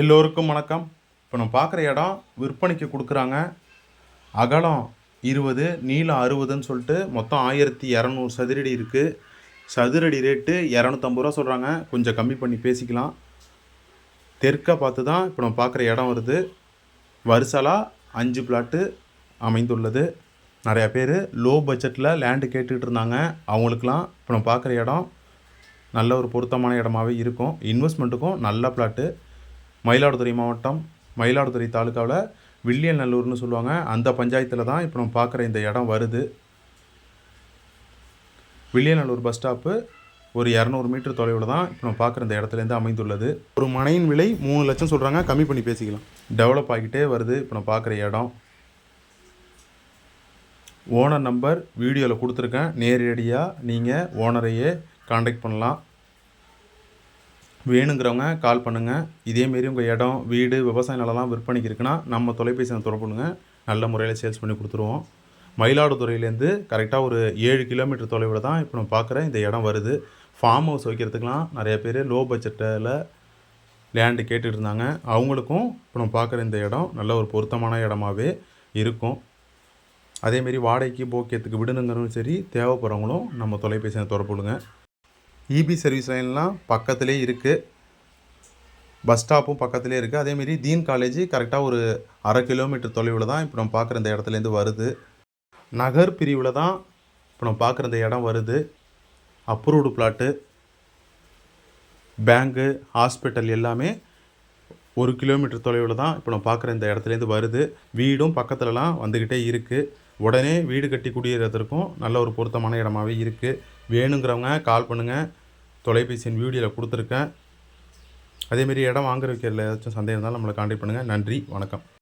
எல்லோருக்கும் வணக்கம். இப்போ நம்ம பார்க்குற இடம் விற்பனைக்கு கொடுக்குறாங்க. அகலம் இருபது நீளம் அறுபதுன்னு சொல்லிட்டு மொத்தம் ஆயிரத்தி இரநூறு சதுரடி இருக்குது சதுரடி ரேட்டு இரநூத்தம்பது ரூபா சொல்கிறாங்க கொஞ்சம் கம்மி பண்ணி பேசிக்கலாம். தெற்கை பார்த்து தான் இப்போ நம்ம பார்க்குற இடம் வருது. வருசலாக அஞ்சு பிளாட்டு அமைந்துள்ளது. நிறையா பேர் லோ பட்ஜெட்டில் லேண்டு கேட்டுக்கிட்டு இருந்தாங்க. அவங்களுக்குலாம் இப்போ நம்ம பார்க்குற இடம் நல்ல ஒரு பொருத்தமான இடமாவே இருக்கும். இன்வெஸ்ட்மெண்ட்டுக்கும் நல்ல பிளாட்டு மயிலாடுதுறை மாவட்டம் மயிலாடுதுறை தாலுக்காவில் வில்லியநல்லூர்னு சொல்லுவாங்க. அந்த பஞ்சாயத்தில் தான் இப்போ நம்ம பார்க்குற இந்த இடம் வருது. வில்லியநல்லூர் பஸ் ஸ்டாப்பு ஒரு இரநூறு மீட்டர் தொலைவில் தான் இப்போ நம்ம பார்க்குற இந்த இடத்துலேருந்து அமைந்துள்ளது. ஒரு மனையின் விலை மூணு லட்சம் சொல்கிறாங்க கம்மி பண்ணி பேசிக்கலாம். டெவலப் ஆகிட்டே வருது இப்போ நம்ம பார்க்குற இடம். ஓனர் நம்பர் வீடியோவில் கொடுத்துருக்கேன். நேரடியாக நீங்கள் ஓனரையே காண்டாக்ட் பண்ணலாம். வேணுங்கிறவங்க கால் பண்ணுங்கள் இதேமாரி உங்கள் இடம் வீடு விவசாய நிலம்லாம் விற்பனைக்கு இருக்குன்னா நம்ம தொலைபேசியை தொடர்பு நல்ல முறையில் சேல்ஸ் பண்ணி கொடுத்துருவோம். மயிலாடுதுறையிலேருந்து கரெக்டாக ஒரு ஏழு கிலோமீட்டர் தொலைவில் தான் இப்போ நம்ம பார்க்குற இந்த இடம் வருது. ஃபார்ம் ஹவுஸ் வைக்கிறதுக்கெலாம் நிறைய பேர் லோ பட்ஜெட்டில் லேண்டு கேட்டுட்டு இருந்தாங்க. அவங்களுக்கும் இப்போ நம்ம பார்க்குற இந்த இடம் நல்ல ஒரு பொருத்தமான இடமாவே இருக்கும். அதேமாரி வாடகைக்கு போக்கியத்துக்கு விடணுங்கிறதும் சரி தேவைப்படுறவங்களும் நம்ம தொலைபேசியை தொடர்புடுங்க இபி சர்வீஸ் லைன்லாம் பக்கத்துலேயே இருக்குது பஸ் ஸ்டாப்பும் பக்கத்திலே இருக்குது அதேமாரி தீன் காலேஜ் கரெக்டாக ஒரு அரை கிலோமீட்டர் தொலைவில் தான் இப்போ நம்ம பார்க்குற இந்த இடத்துலேருந்து வருது. நகர் பிரிவில் தான் இப்போ நம்ம பார்க்குற இந்த இடம் வருது. அப்ரூவ்டு பிளாட்டு பேங்கு ஹாஸ்பிட்டல் எல்லாமே ஒரு கிலோமீட்டர் தொலைவில் தான் இப்போ நம்ம பார்க்குற இந்த இடத்துலேருந்து வருது. வீடும் பக்கத்துலலாம் வந்துக்கிட்டே இருக்குது உடனே வீடு கட்டி குடியேறதற்கும் நல்ல ஒரு பொருத்தமான இடமாவே இருக்குது வேணுங்கிறவங்க கால் பண்ணுங்கள் தொலைபேசியின் வீடியோவில் கொடுத்துருக்கேன். அதேமாரி இடம் வாங்குற வைக்கிறதுல ஏதாச்சும் சந்தேகம் இருந்தாலும் நம்மளை காண்டாக்ட் பண்ணுங்கள் நன்றி. வணக்கம்.